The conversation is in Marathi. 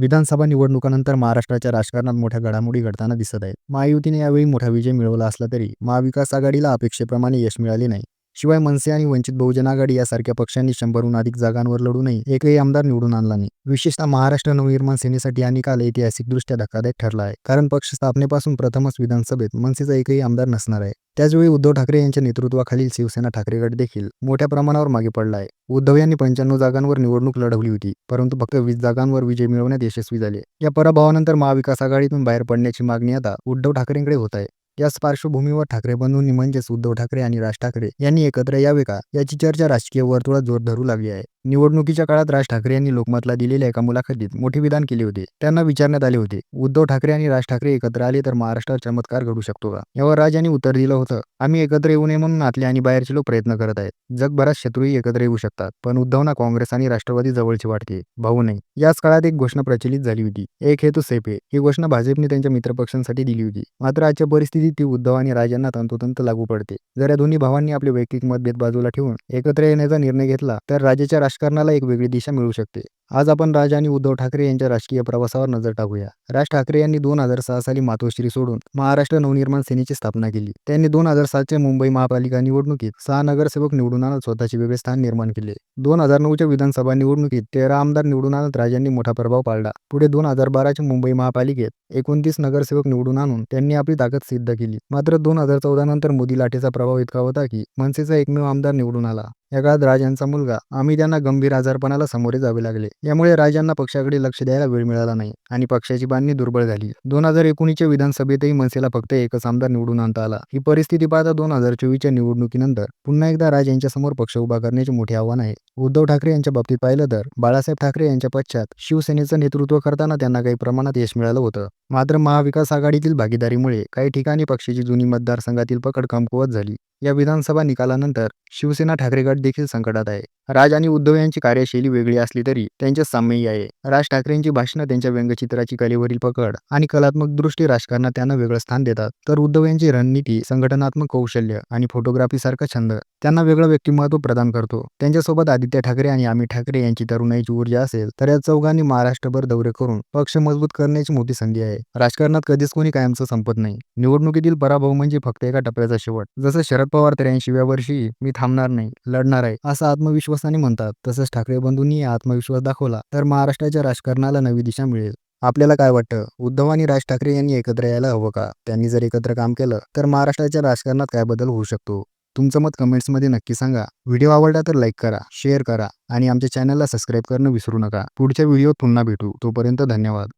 विधानसभा निवडणुकानंतर महाराष्ट्राच्या राजकारणात मोठ्या घडामोडी घडताना दिसत आहेत. महायुतीने यावेळी मोठा विजय मिळवला असला तरी महाविकास आघाडीला अपेक्षेप्रमाणे यश मिळाले नाही. शिवाय मनसे आणि वंचित बहुजन आघाडी यासारख्या पक्षांनी शंभरहून अधिक जागांवर लढूनही एकही आमदार निवडून आणला नाही. विशेषतः महाराष्ट्र नवनिर्माण सेनेसाठी हा निकाल ऐतिहासिकदृष्ट्या धक्कादायक ठरला आहे. कारण पक्ष स्थापनेपासून प्रथमच विधानसभेत मनसेचा एकही आमदार नसणार आहे. त्याचवेळी उद्धव ठाकरे यांच्या नेतृत्वाखालील शिवसेना ठाकरे गट देखील मोठ्या प्रमाणावर मागे पडला आहे. उद्धव यांनी पंच्याण्णव जागांवर निवडणूक लढवली होती परंतु फक्त वीस जागांवर विजय मिळवण्यात यशस्वी झाले. या पराभवानंतर महाविकास आघाडीतून बाहेर पडण्याची मागणी आता उद्धव ठाकरेंकडे होत आहे. याच पार्श्वभूमीवर ठाकरे बंधूंनी म्हणजेच उद्धव ठाकरे आणि राज ठाकरे यांनी एकत्र यावे का? याची चर्चा राजकीय वर्तुळात जोर धरू लागली आहे. निवडणुकीच्या काळात राज ठाकरे यांनी लोकमतला दिलेल्या एका मुलाखतीत मोठे विधान केले होते. त्यांना विचारण्यात आले होते उद्धव ठाकरे आणि राज ठाकरे एकत्र आले तर महाराष्ट्रात चमत्कार घडू शकतो का? यावर राज यांनी उत्तर दिलं होतं आम्ही एकत्र येऊ नये म्हणून आतले आणि बाहेरचे लोक प्रयत्न करत आहेत. जगभरात शत्रूही एकत्र येऊ शकतात पण उद्धवना काँग्रेस आणि राष्ट्रवादी जवळची वाटते. भाऊ नाही. याच काळात एक घोषणा प्रचलित झाली होती. एक हेतू सेफ आहे. ही घोषणा भाजपने त्यांच्या मित्रपक्षांसाठी दिली होती. मात्र आजच्या परिस्थितीत ती उद्धव आणि राज यांना तंतोतंत लागू पडते. जर या दोन्ही भावांनी आपले वैयक्तिक मतभेद बाजूला ठेवून एकत्र येण्याचा निर्णय घेतला तर राज्याच्या राजकारणाला एक वेगळी दिशा मिळू शकते. आज आपण राज आणि उद्धव ठाकरे यांच्या राजकीय प्रवासावर नजर टाकूया. राज ठाकरे यांनी दोन हजार सहा साली मातोश्री सोडून महाराष्ट्र नवनिर्माण सेनेची स्थापना केली. त्यांनी दोन हजार सातच्या मुंबई महापालिका निवडणुकीत सहा नगरसेवक निवडून आणत स्वतःचे वेगळे स्थान निर्माण केले. दोन हजार नऊच्या विधानसभा निवडणुकीत तेरा आमदार निवडून आणत राजांनी मोठा प्रभाव पाडला. पुढे दोन हजार बाराच्या मुंबई महापालिकेत एकोणतीस नगरसेवक निवडून आणून त्यांनी आपली ताकद सिद्ध केली. मात्र दोन हजार चौदा नंतर मोदी लाटेचा प्रभाव इतका होता की मनसेचा एकमेव आमदार निवडून आला. या काळात राज यांचा मुलगा आम्ही त्यांना गंभीर आजारपणाला सामोरे जावे लागले. यामुळे राजांना पक्षाकडे लक्ष द्यायला वेळ मिळाला नाही आणि पक्षाची बांधणी दुर्बळ झाली. दोन हजार एकोणीसच्या विधानसभेतही मनसेला फक्त एकच आमदार निवडून आणता आला. ही परिस्थिती पाहता दोन हजार चोवीसच्या निवडणुकीनंतर पुन्हा एकदा राज यांच्यासमोर पक्ष उभा करण्याचे मोठे आव्हान आहे. उद्धव ठाकरे यांच्या बाबतीत पाहिलं तर बाळासाहेब ठाकरे यांच्या पश्चात शिवसेनेचं नेतृत्व करताना त्यांना काही प्रमाणात यश मिळालं होतं. मात्र महाविकास आघाडीतील भागीदारीमुळे काही ठिकाणी पक्षाची जुनी मतदारसंघातील पकड कमकुवत झाली. या विधानसभा निकालानंतर शिवसेना ठाकरे गट देखील संकटात आहे. राज आणि उद्धव यांची कार्यशैली वेगळी असली तरी त्यांच्यात साम्यही आहे. राज ठाकरेंची भाषणं त्यांच्या व्यंगचित्राची कलेवरील पकड आणि कलात्मक दृष्टी राजकारणात त्यांना वेगळं स्थान देतात. तर उद्धव यांची रणनीती संघटनात्मक कौशल्य आणि फोटोग्राफी सारखा छंद त्यांना वेगळं व्यक्तिमत्व प्रदान करतो. त्यांच्यासोबत आदित्य ठाकरे आणि अमित ठाकरे यांची तरुणाईची ऊर्जा असेल तर या चौघांनी महाराष्ट्रभर दौरे करून पक्ष मजबूत करण्याची मोठी संधी आहे. राजकारणात कधीच कोणी कायमचं संपत नाही. निवडणुकीतील पराभव म्हणजे फक्त एका टप्प्याचा शेवट. जसं शरद पवार त्र्याऐंशीव्या वर्षी मी थांबणार नाही लढणार आहे असा आत्मविश्वास आत्मविश्वासाने म्हणतात. तसंच ठाकरे बंधूंनी आत्मविश्वास दाखवला तर महाराष्ट्राच्या राजकारणाला नवी दिशा मिळेल. आपल्याला काय वाटतं? उद्धव आणि राज ठाकरे यांनी एकत्र यायला हवं का? त्यांनी जर एकत्र काम केलं तर महाराष्ट्राच्या राजकारणात काय बदल होऊ शकतो? तुमचं मत कमेंट्समध्ये नक्की सांगा. व्हिडिओ आवडला तर लाईक करा शेअर करा आणि आमच्या चॅनलला सबस्क्राईब करणं विसरू नका. पुढच्या व्हिडिओत पुन्हा भेटू. तोपर्यंत धन्यवाद.